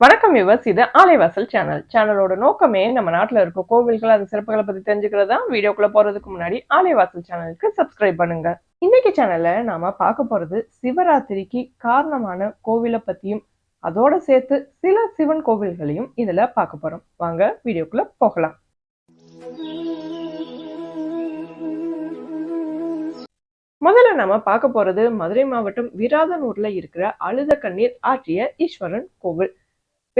வணக்கம் விவர்ஸ் இது ஆலைவாசல் சேனல் சேனலோட நோக்கமே நம்ம நாட்டுல இருக்க கோவில்கள் அது சிறப்புகளை பத்தி தெரிஞ்சுக்கிறதா? வீடியோக்குள்ள போறதுக்கு முன்னாடி ஆலைவாசல் சேனலுக்கு சப்ஸ்கிரைப் பண்ணுங்க. இன்னைக்கு சேனல்ல நாம பார்க்க போறது சிவராத்திரிக்கு காரணமான கோவிலை பத்தியும் அதோட சேர்த்து சில சிவன் கோவில்களையும் இதுல பார்க்க போறோம். வாங்க வீடியோக்குள்ள போகலாம். முதல்ல நாம பார்க்க போறது மதுரை மாவட்டம் விராதனூர்ல இருக்கிற அழுத கண்ணீர் ஆற்றிய ஈஸ்வரன் கோவில்.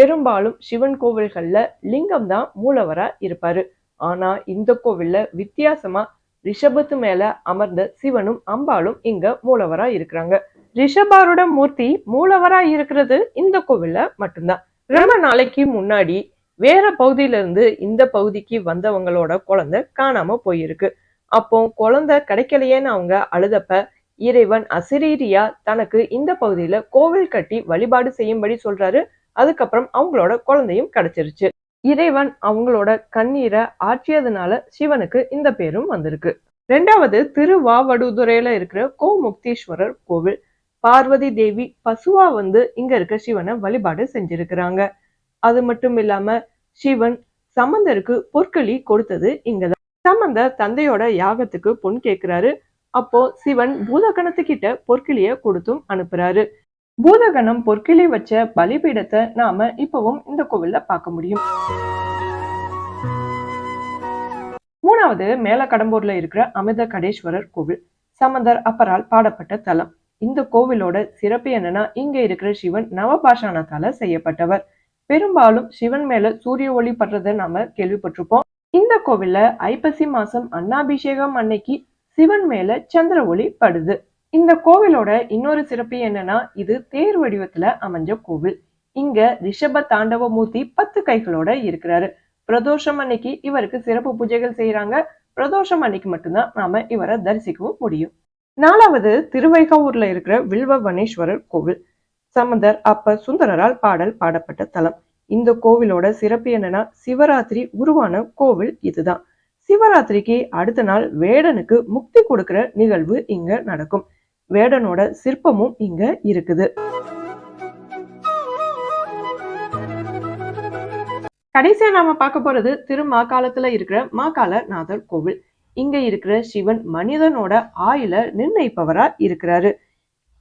பெரும்பாலும் சிவன் கோவில்கள்ல லிங்கம் தான் மூலவரா இருப்பாரு. ஆனா இந்த கோவில்ல வித்தியாசமா ரிஷபத்து மேல அமர்ந்த சிவனும் அம்பாளும் இங்க மூலவரா இருக்கிறாங்க. ரிஷபாரோட மூர்த்தி மூலவரா இருக்கிறது இந்த கோவில்ல மட்டும்தான். ரொம்ப நாளைக்கு முன்னாடி வேற பகுதியில இருந்து இந்த பகுதிக்கு வந்தவங்களோட குழந்தை காணாம போயிருக்கு. அப்போ குழந்தை கிடைக்கலையேன்னு அவங்க அழுதப்ப இறைவன் அசிரீரியா தனக்கு இந்த பகுதியில கோவில் கட்டி வழிபாடு செய்யும்படி சொல்றாரு. அதுக்கப்புறம் அவங்களோட குழந்தையும் கிடைச்சிருச்சு. இறைவன் அவங்களோட கண்ணீரை ஆற்றியதுனால சிவனுக்கு இந்த பேரும் வந்திருக்கு. ரெண்டாவது திருவாவடுதுறையில இருக்கிற கோமுக்தீஸ்வரர் கோவில். பார்வதி தேவி பசுவா வந்து இங்க இருக்க சிவனை வழிபாடு செஞ்சிருக்கிறாங்க. அது மட்டும் இல்லாம சிவன் சமந்தருக்கு பொற்களி கொடுத்தது இங்கதான். சமந்தர் தந்தையோட யாகத்துக்கு பொன் கேக்குறாரு. அப்போ சிவன் பூதகணத்துக்கிட்ட பொற்கிளிய கொடுத்தும் அனுப்புறாரு. பூதகணம் பொற்கிளை வச்ச பலிபீடத்தை நாம இப்பவும் இந்த கோவில்ல பார்க்க முடியும். மூணாவது மேல கடம்பூர்ல இருக்கிற அமிர்த கடேஸ்வரர் கோவில். சமந்தர் அப்பரால் பாடப்பட்ட தலம். இந்த கோவிலோட சிறப்பு என்னன்னா இங்க இருக்கிற சிவன் நவபாஷாணத்தால செய்யப்பட்டவர். பெரும்பாலும் சிவன் மேல சூரிய ஒளி படுறத நாம கேள்விப்பட்டிருப்போம். இந்த கோவில்ல ஐப்பசி மாசம் அன்னாபிஷேகம் அன்னைக்கு சிவன் மேல சந்திர ஒளி படுது. இந்த கோவிலோட இன்னொரு சிறப்பு என்னன்னா இது தேர் வடிவத்துல அமைஞ்ச கோவில். இங்க ரிஷப தாண்டவ மூர்த்தி பத்து கைகளோட இருக்கிறாரு. பிரதோஷம் அன்னைக்கு இவருக்கு சிறப்பு பூஜைகள் செய்யறாங்க பிரதோஷம் அன்னைக்கு மட்டும்தான் நாம இவரை தரிசிக்கவும் முடியும். நாலாவது திருவைகாவூர்ல இருக்கிற வில்வவனேஸ்வரர் கோவில். சமந்தர் அப்ப சுந்தரரால் பாடல் பாடப்பட்ட தலம். இந்த கோவிலோட சிறப்பு என்னன்னா சிவராத்திரி உருவான கோவில் இதுதான். சிவராத்திரிக்கு அடுத்த நாள் வேடனுக்கு முக்தி கொடுக்கிற நிகழ்வு இங்க நடக்கும். வேடனோட சிற்பமும் இங்க இருக்குது. கடைசியா நாம பார்க்க போறது திருமாக்காலத்துல இருக்கிற மாகாளநாதர் கோவில். இங்க இருக்கிற சிவன் மனிதனோட ஆயில நிர்ணயிப்பவரா இருக்கிறாரு.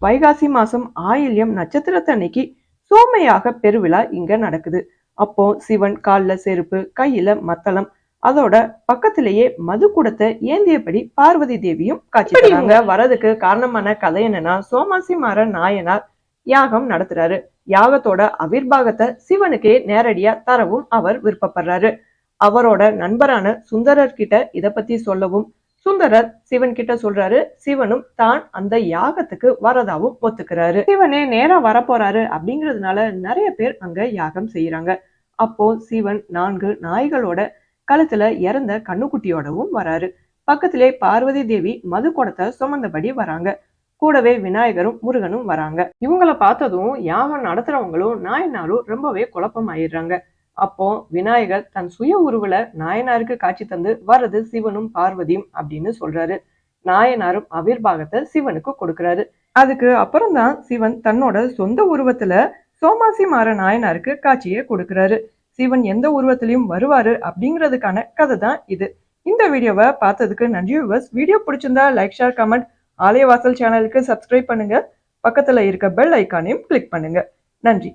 வைகாசி மாசம் ஆயில்யம் நட்சத்திரத்தன்னைக்கு சோமையாக பெருவிழா இங்க நடக்குது. அப்போ சிவன் கால்ல செருப்பு கையில மத்தளம் அதோட பக்கத்திலேயே மது கூடத்தை ஏந்தியபடி பார்வதி தேவியும் காட்சி இவங்க. வரதுக்கு காரணமான கதை என்னன்னா சோமாசி மாற நாயனார் யாகம் நடத்துறாரு. யாகத்தோட அவிர்வாகத்தை சிவனுக்கே நேரடியா தரவும் அவர் விருப்பப்படுறாரு. அவரோட நண்பரான சுந்தரர் கிட்ட இத பத்தி சொல்லவும் சுந்தரர் சிவன் கிட்ட சொல்றாரு. சிவனும் தான் அந்த யாகத்துக்கு வரதாவும் ஒத்துக்கிறாரு. சிவனே நேரா வரப்போறாரு அப்படிங்கிறதுனால நிறைய பேர் அங்க யாகம் செய்யறாங்க. அப்போ சிவன் நான்கு நாய்களோட கழுத்துல இறந்த கண்ணுக்குட்டியோடவும் வராரு. பக்கத்திலே பார்வதி தேவி மது குடத்தை சுமந்தபடி வராங்க. கூடவே விநாயகரும் முருகனும் வராங்க. இவங்கள பார்த்ததும் யாகம் நடத்துறவங்களும் நாயனாரும் ரொம்பவே குழப்பம் ஆயிடுறாங்க அப்போ விநாயகர் தன் சுய உருவுல நாயனாருக்கு காட்சி தந்து வர்றது சிவனும் பார்வதியும் அப்படின்னு சொல்றாரு. நாயனாரும் அவிர்வாகத்தை சிவனுக்கு கொடுக்கறாரு. அதுக்கு அப்புறம் தான் சிவன் தன்னோட சொந்த உருவத்துல சோமாசி மாற நாயனாருக்கு காட்சியை கொடுக்கறாரு. சிவன் எந்த உருவத்திலையும் வருவாரு அப்படிங்கிறதுக்கான கதை தான் இது. இந்த வீடியோவை பார்த்ததுக்கு நன்றி வியூவர்ஸ் வீடியோ பிடிச்சிருந்தா லைக் ஷேர் கமெண்ட் ஆலயவாசல் சேனலுக்கு சப்ஸ்கிரைப் பண்ணுங்க. பக்கத்துல இருக்க பெல் ஐக்கானையும் கிளிக் பண்ணுங்க. நன்றி.